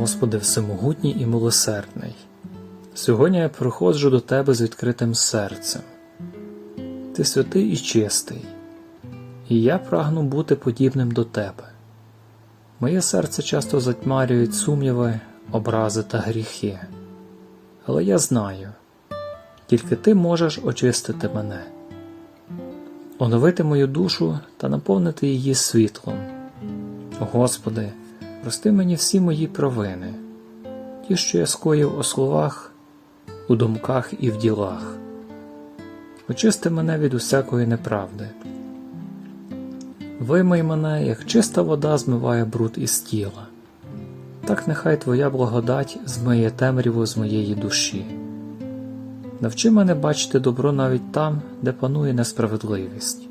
Господи Всемогутній і милосердний, сьогодні я приходжу до Тебе з відкритим серцем. Ти святий і чистий, і я прагну бути подібним до Тебе. Моє серце часто затьмарюють сумніви, образи та гріхи, але я знаю, тільки Ти можеш очистити мене, оновити мою душу та наповнити її світлом. Господи, прости мені всі мої провини, ті, що я скоїв у словах, у думках і в ділах. Очисти мене від усякої неправди. Вимий мене, як чиста вода змиває бруд із тіла. Так нехай Твоя благодать змиє темряву з моєї душі. Навчи мене бачити добро навіть там, де панує несправедливість.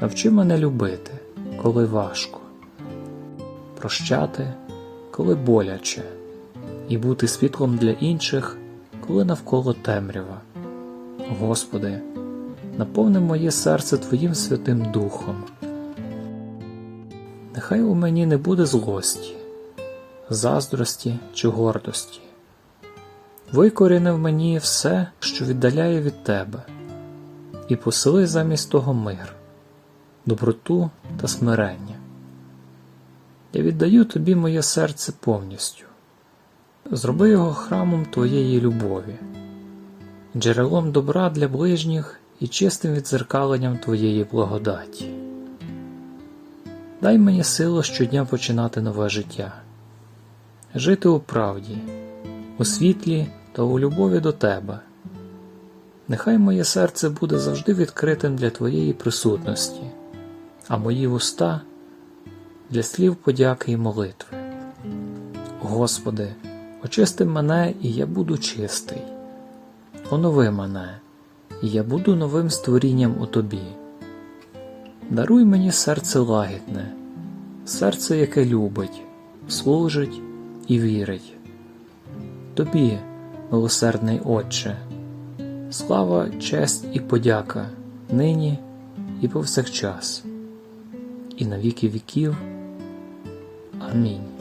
Навчи мене любити, коли важко, прощати, коли боляче, і бути світлом для інших, коли навколо темрява. Господи, наповни моє серце Твоїм Святим Духом. Нехай у мені не буде злості, заздрості чи гордості. Викоріни в мені все, що віддаляє від Тебе, і посили замість того мир, доброту та смирення. Я віддаю Тобі моє серце повністю. Зроби його храмом Твоєї любові, джерелом добра для ближніх і чистим відзеркаленням Твоєї благодаті. Дай мені силу щодня починати нове життя, жити у правді, у світлі та у любові до Тебе. Нехай моє серце буде завжди відкритим для Твоєї присутності, а мої вуста для слів подяки і молитви. Господи, очисти мене, і я буду чистий. Онови мене, і я буду новим створінням у Тобі. Даруй мені серце лагідне, серце, яке любить, служить і вірить. Тобі, милосердний Отче, слава, честь і подяка нині і повсякчас, і на віки віків. Амінь.